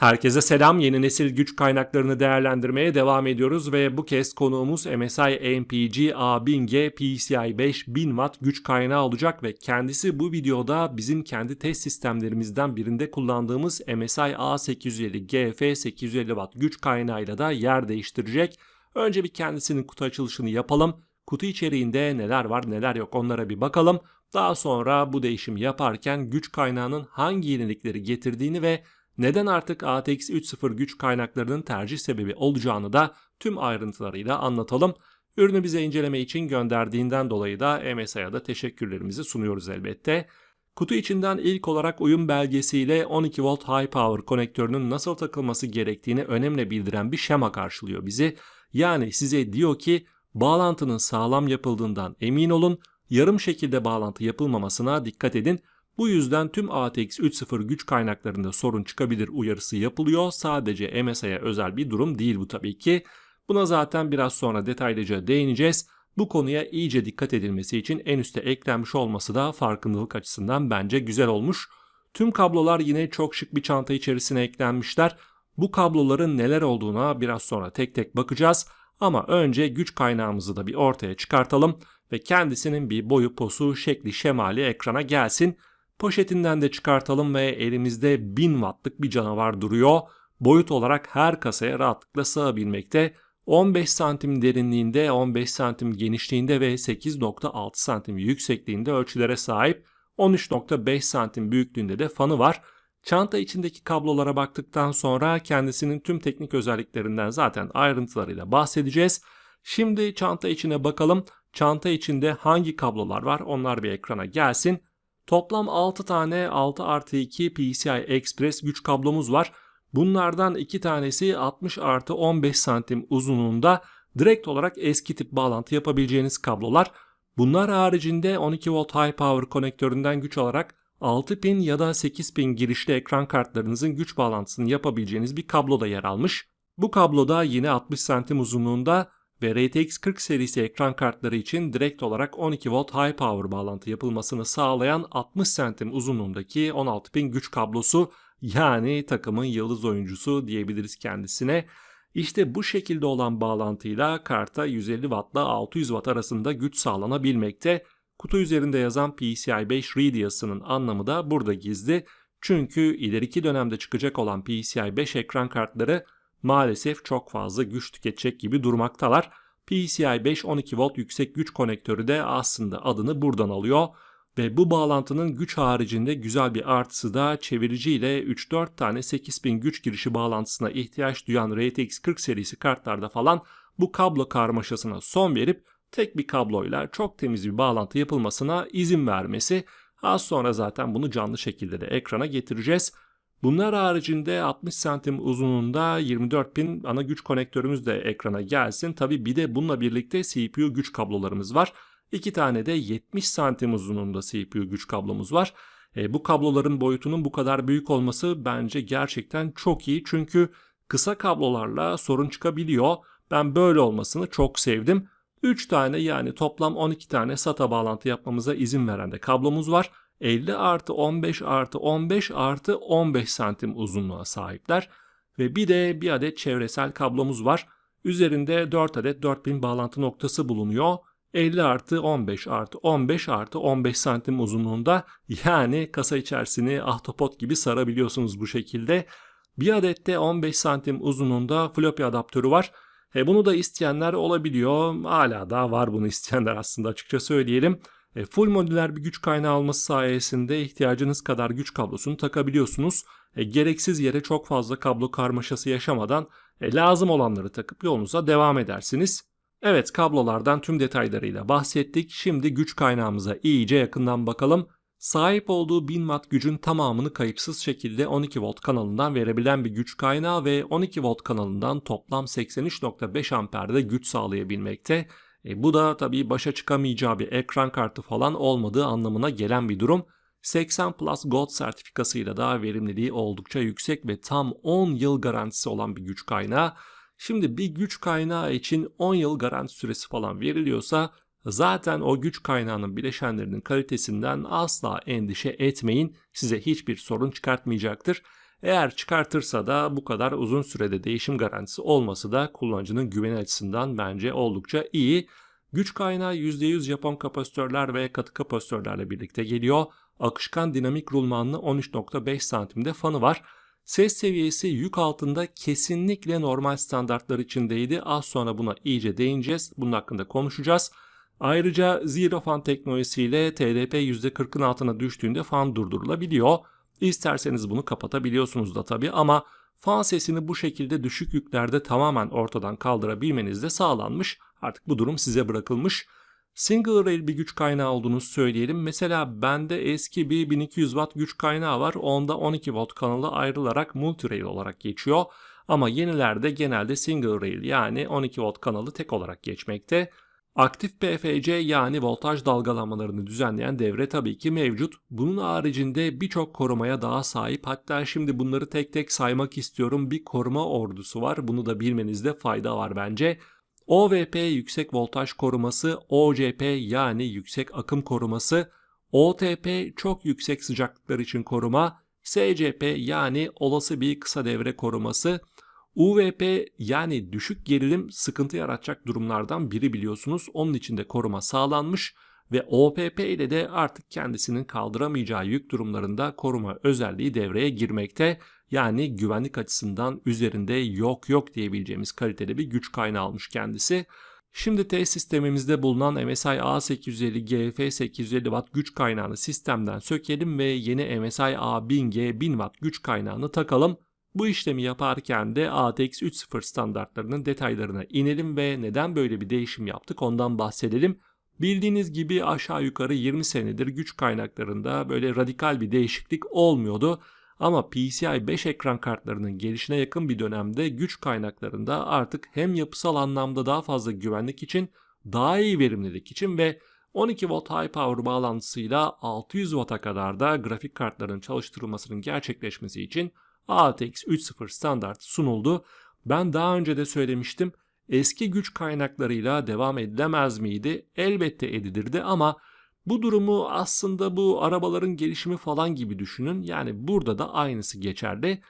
Herkese selam. Yeni nesil güç kaynaklarını değerlendirmeye devam ediyoruz ve bu kez konuğumuz MSI AMPG A1000G PCI 5000 Watt güç kaynağı olacak ve kendisi bu videoda bizim kendi test sistemlerimizden birinde kullandığımız MSI A850 GF 850 Watt güç kaynağıyla da yer değiştirecek. Önce bir kendisinin kutu açılışını yapalım. Kutu içeriğinde neler var neler yok onlara bir bakalım. Daha sonra bu değişimi yaparken güç kaynağının hangi yenilikleri getirdiğini ve neden artık ATX 3.0 güç kaynaklarının tercih sebebi olacağını da tüm ayrıntılarıyla anlatalım. Ürünü bize inceleme için gönderdiğinden dolayı da MSI'ya da teşekkürlerimizi sunuyoruz elbette. Kutu içinden ilk olarak uyum belgesiyle 12 volt high power konektörünün nasıl takılması gerektiğini önemli bildiren bir şema karşılıyor bizi. Yani size diyor ki bağlantının sağlam yapıldığından emin olun, yarım şekilde bağlantı yapılmamasına dikkat edin. Bu yüzden tüm ATX 3.0 güç kaynaklarında sorun çıkabilir uyarısı yapılıyor. Sadece MSI'ye özel bir durum değil bu tabii ki. Buna zaten biraz sonra detaylıca değineceğiz. Bu konuya iyice dikkat edilmesi için en üste eklenmiş olması da farkındalık açısından bence güzel olmuş. Tüm kablolar yine çok şık bir çanta içerisine eklenmişler. Bu kabloların neler olduğuna biraz sonra tek tek bakacağız. Ama önce güç kaynağımızı da bir ortaya çıkartalım ve kendisinin bir boyu posu şekli şemali ekrana gelsin. Poşetinden de çıkartalım ve elimizde 1000 wattlık bir canavar duruyor. Boyut olarak her kasaya rahatlıkla sığabilmekte. 15 santim derinliğinde, 15 santim genişliğinde ve 8.6 santim yüksekliğinde ölçülere sahip. 13.5 santim büyüklüğünde de fanı var. Çanta içindeki kablolara baktıktan sonra kendisinin tüm teknik özelliklerinden zaten ayrıntılarıyla bahsedeceğiz. Şimdi çanta içine bakalım. Çanta içinde hangi kablolar var onlar bir ekrana gelsin. Toplam 6 tane 6 artı 2 PCI Express güç kablomuz var. Bunlardan 2 tanesi 60 artı 15 santim uzunluğunda direkt olarak eski tip bağlantı yapabileceğiniz kablolar. Bunlar haricinde 12 volt high power konektöründen güç alarak 6 pin ya da 8 pin girişli ekran kartlarınızın güç bağlantısını yapabileceğiniz bir kablo da yer almış. Bu kabloda yine 60 santim uzunluğunda ve RTX 40 serisi ekran kartları için direkt olarak 12 volt high power bağlantı yapılmasını sağlayan 60 santim uzunluğundaki 16 pin güç kablosu yani takımın yıldız oyuncusu diyebiliriz kendisine. İşte bu şekilde olan bağlantıyla karta 150 watt ile 600 watt arasında güç sağlanabilmekte. Kutu üzerinde yazan PCI 5 read yazısının anlamı da burada gizli. Çünkü ileriki dönemde çıkacak olan PCI 5 ekran kartları maalesef çok fazla güç tüketecek gibi durmaktalar. PCI 5 12 volt yüksek güç konektörü de aslında adını buradan alıyor. Ve bu bağlantının güç haricinde güzel bir artısı da çevirici ile 3-4 tane 8000 güç girişi bağlantısına ihtiyaç duyan RTX 40 serisi kartlarda falan bu kablo karmaşasına son verip tek bir kabloyla çok temiz bir bağlantı yapılmasına izin vermesi. Az sonra zaten bunu canlı şekilde de ekrana getireceğiz. Bunlar haricinde 60 santim uzunluğunda 24 pin ana güç konektörümüz de ekrana gelsin. Tabi bir de bununla birlikte CPU güç kablolarımız var. İki tane de 70 santim uzunluğunda CPU güç kablomuz var. E, bu kabloların boyutunun bu kadar büyük olması bence gerçekten çok iyi. Çünkü kısa kablolarla sorun çıkabiliyor. Ben böyle olmasını çok sevdim. 3 tane yani toplam 12 tane SATA bağlantı yapmamıza izin veren de kablomuz var. 50 artı 15 artı 15 artı 15 santim uzunluğa sahipler. Ve bir de bir adet çevresel kablomuz var. Üzerinde 4 adet 4000 bağlantı noktası bulunuyor. 50 artı 15 artı 15 artı 15 santim uzunluğunda yani kasa içerisini ahtapot gibi sarabiliyorsunuz bu şekilde. Bir adet de 15 santim uzunluğunda floppy adaptörü var. E bunu da isteyenler olabiliyor. Hala da var bunu isteyenler aslında açıkça söyleyelim. E, full modüler bir güç kaynağı alması sayesinde ihtiyacınız kadar güç kablosunu takabiliyorsunuz. E, gereksiz yere çok fazla kablo karmaşası yaşamadan e, lazım olanları takıp yolunuza devam edersiniz. Evet kablolardan tüm detaylarıyla bahsettik. Şimdi güç kaynağımıza iyice yakından bakalım. Sahip olduğu 1000 watt gücün tamamını kayıpsız şekilde 12 volt kanalından verebilen bir güç kaynağı ve 12 volt kanalından toplam 83.5 amperde güç sağlayabilmekte. E, bu da tabii başa çıkamayacağı bir ekran kartı falan olmadığı anlamına gelen bir durum. 80 Plus Gold sertifikasıyla da verimliliği oldukça yüksek ve tam 10 yıl garantisi olan bir güç kaynağı. Şimdi bir güç kaynağı için 10 yıl garanti süresi falan veriliyorsa zaten o güç kaynağının bileşenlerinin kalitesinden asla endişe etmeyin. Size hiçbir sorun çıkartmayacaktır. Eğer çıkartırsa da bu kadar uzun sürede değişim garantisi olması da kullanıcının güveni açısından bence oldukça iyi. Güç kaynağı %100 Japon kapasitörler ve katı kapasitörlerle birlikte geliyor. Akışkan dinamik rulmanlı 13.5 santimde fanı var. Ses seviyesi yük altında kesinlikle normal standartlar içindeydi. Az sonra buna iyice değineceğiz. Bunun hakkında konuşacağız. Ayrıca Zero Fan teknolojisiyle TDP %40'ın altına düştüğünde fan durdurulabiliyor. İsterseniz bunu kapatabiliyorsunuz da tabii ama fan sesini bu şekilde düşük yüklerde tamamen ortadan kaldırabilmeniz de sağlanmış. Artık bu durum size bırakılmış. Single rail bir güç kaynağı olduğunu söyleyelim. Mesela bende eski bir 1200 watt güç kaynağı var. Onda 12 volt kanalı ayrılarak multi rail olarak geçiyor. Ama yenilerde genelde single rail yani 12 volt kanalı tek olarak geçmekte. Aktif PFC yani voltaj dalgalanmalarını düzenleyen devre tabii ki mevcut. Bunun haricinde birçok korumaya daha sahip. Hatta şimdi bunları tek tek saymak istiyorum. Bir koruma ordusu var. Bunu da bilmenizde fayda var bence. OVP yüksek voltaj koruması, OCP yani yüksek akım koruması, OTP çok yüksek sıcaklıklar için koruma, SCP yani olası bir kısa devre koruması, UVP yani düşük gerilim sıkıntı yaratacak durumlardan biri biliyorsunuz. Onun için de koruma sağlanmış ve OPP ile de artık kendisinin kaldıramayacağı yük durumlarında koruma özelliği devreye girmekte. Yani güvenlik açısından üzerinde yok yok diyebileceğimiz kalitede bir güç kaynağı almış kendisi. Şimdi test sistemimizde bulunan MSI A850 GF 850 Watt güç kaynağını sistemden sökelim ve yeni MSI A1000G 1000 Watt güç kaynağını takalım. Bu işlemi yaparken de ATX 3.0 standartlarının detaylarına inelim ve neden böyle bir değişim yaptık ondan bahsedelim. Bildiğiniz gibi aşağı yukarı 20 senedir güç kaynaklarında böyle radikal bir değişiklik olmuyordu. Ama PCI 5 ekran kartlarının gelişine yakın bir dönemde güç kaynaklarında artık hem yapısal anlamda daha fazla güvenlik için, daha iyi verimlilik için ve 12 volt high power bağlantısıyla 600 Watt'a kadar da grafik kartların çalıştırılmasının gerçekleşmesi için ATX 3.0 standart sunuldu. Ben daha önce de söylemiştim. Eski güç kaynaklarıyla devam edilemez miydi? Elbette edilirdi ama bu durumu aslında bu arabaların gelişimi falan gibi düşünün. Yani burada da aynısı geçerli.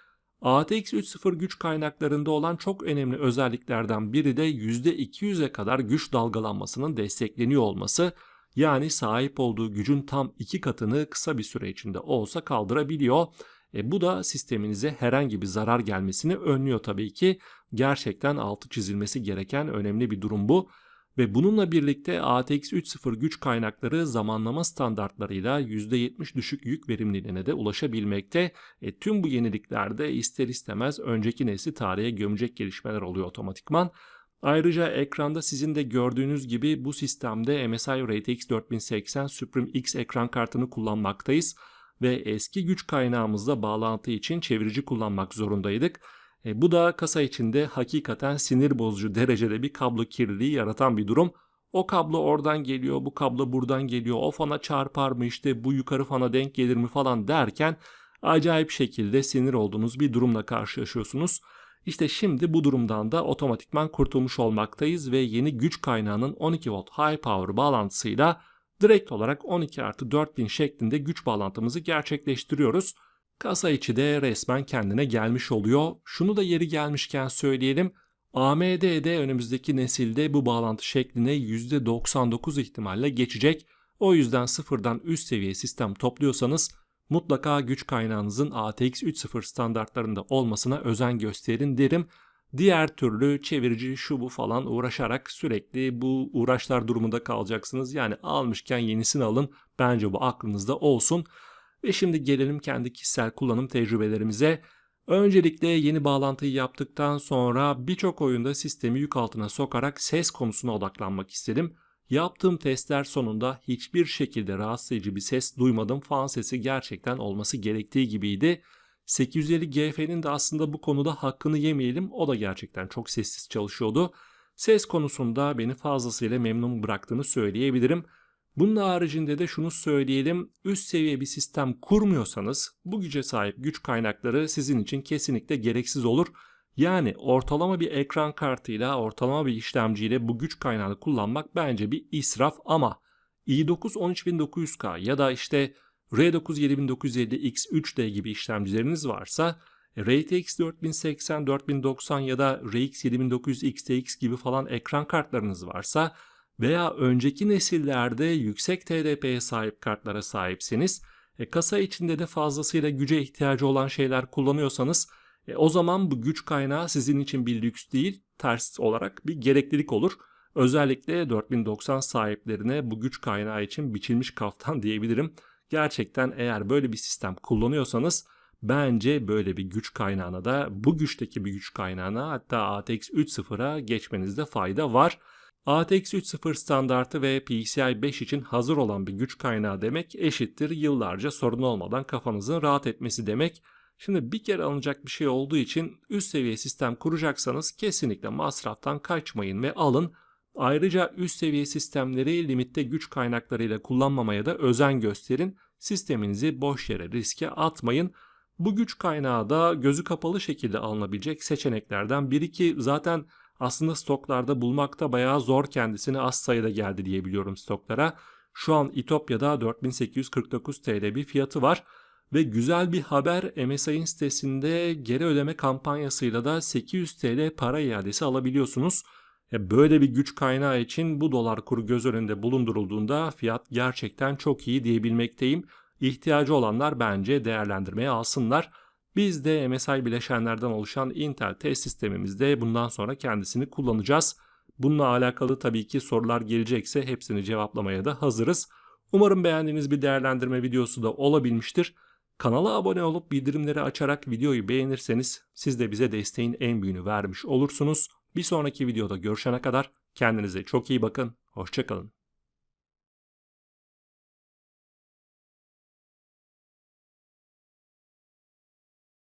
ATX 3.0 güç kaynaklarında olan çok önemli özelliklerden biri de %200'e kadar güç dalgalanmasının destekleniyor olması. Yani sahip olduğu gücün tam iki katını kısa bir süre içinde olsa kaldırabiliyor. E, bu da sisteminize herhangi bir zarar gelmesini önlüyor tabii ki. Gerçekten altı çizilmesi gereken önemli bir durum bu. Ve bununla birlikte ATX 3.0 güç kaynakları zamanlama standartlarıyla %70 düşük yük verimliliğine de ulaşabilmekte. E, tüm bu yeniliklerde ister istemez önceki nesli tarihe gömecek gelişmeler oluyor otomatikman. Ayrıca ekranda sizin de gördüğünüz gibi bu sistemde MSI RTX 4080 Supreme X ekran kartını kullanmaktayız ve eski güç kaynağımızla bağlantı için çevirici kullanmak zorundaydık. E, bu da kasa içinde hakikaten sinir bozucu derecede bir kablo kirliliği yaratan bir durum. O kablo oradan geliyor, bu kablo buradan geliyor, o fana çarpar mı işte bu yukarı fana denk gelir mi falan derken acayip şekilde sinir olduğunuz bir durumla karşılaşıyorsunuz. İşte şimdi bu durumdan da otomatikman kurtulmuş olmaktayız ve yeni güç kaynağının 12 volt high power bağlantısıyla direkt olarak 12 artı 4000 şeklinde güç bağlantımızı gerçekleştiriyoruz. Kasa içi de resmen kendine gelmiş oluyor. Şunu da yeri gelmişken söyleyelim. AMD'de önümüzdeki nesilde bu bağlantı şekline %99 ihtimalle geçecek. O yüzden sıfırdan üst seviye sistem topluyorsanız mutlaka güç kaynağınızın ATX 3.0 standartlarında olmasına özen gösterin derim. Diğer türlü çevirici şu bu falan uğraşarak sürekli bu uğraşlar durumunda kalacaksınız. Yani almışken yenisini alın. Bence bu aklınızda olsun. Ve şimdi gelelim kendi kişisel kullanım tecrübelerimize. Öncelikle yeni bağlantıyı yaptıktan sonra birçok oyunda sistemi yük altına sokarak ses konusuna odaklanmak istedim. Yaptığım testler sonunda hiçbir şekilde rahatsız edici bir ses duymadım. Fan sesi gerçekten olması gerektiği gibiydi. 850 GF'nin de aslında bu konuda hakkını yemeyelim. O da gerçekten çok sessiz çalışıyordu. Ses konusunda beni fazlasıyla memnun bıraktığını söyleyebilirim. Bunun haricinde de şunu söyleyelim. Üst seviye bir sistem kurmuyorsanız bu güce sahip güç kaynakları sizin için kesinlikle gereksiz olur. Yani ortalama bir ekran kartıyla, ortalama bir işlemciyle bu güç kaynağını kullanmak bence bir israf ama i9 13900K ya da işte R9 7950X3D gibi işlemcileriniz varsa RTX 4080, 4090 ya da RX 7900 XTX gibi falan ekran kartlarınız varsa veya önceki nesillerde yüksek TDP'ye sahip kartlara sahipseniz, e, kasa içinde de fazlasıyla güce ihtiyacı olan şeyler kullanıyorsanız e, o zaman bu güç kaynağı sizin için bir lüks değil, ters olarak bir gereklilik olur. Özellikle 4090 sahiplerine bu güç kaynağı için biçilmiş kaftan diyebilirim. Gerçekten eğer böyle bir sistem kullanıyorsanız bence böyle bir güç kaynağına da bu güçteki bir güç kaynağına hatta ATX 3.0'a geçmenizde fayda var. ATX 3.0 standartı ve PCI 5 için hazır olan bir güç kaynağı demek eşittir yıllarca sorun olmadan kafanızın rahat etmesi demek. Şimdi bir kere alınacak bir şey olduğu için üst seviye sistem kuracaksanız kesinlikle masraftan kaçmayın ve alın. Ayrıca üst seviye sistemleri limitte güç kaynaklarıyla kullanmamaya da özen gösterin. Sisteminizi boş yere riske atmayın. Bu güç kaynağı da gözü kapalı şekilde alınabilecek seçeneklerden biri ki zaten aslında stoklarda bulmakta bayağı zor kendisine az sayıda geldi diye biliyorum stoklara. Şu an İtopya'da 4849 TL bir fiyatı var. Ve güzel bir haber MSI'nin sitesinde geri ödeme kampanyasıyla da 800 TL para iadesi alabiliyorsunuz. E, böyle bir güç kaynağı için bu dolar kuru göz önünde bulundurulduğunda fiyat gerçekten çok iyi diyebilmekteyim. İhtiyacı olanlar bence değerlendirmeye alsınlar. Biz de MSI bileşenlerden oluşan Intel test sistemimizde bundan sonra kendisini kullanacağız. Bununla alakalı tabii ki sorular gelecekse hepsini cevaplamaya da hazırız. Umarım beğendiğiniz bir değerlendirme videosu da olabilmiştir. Kanala abone olup bildirimleri açarak videoyu beğenirseniz siz de bize desteğin en büyüğünü vermiş olursunuz. Bir sonraki videoda görüşene kadar kendinize çok iyi bakın. Hoşçakalın.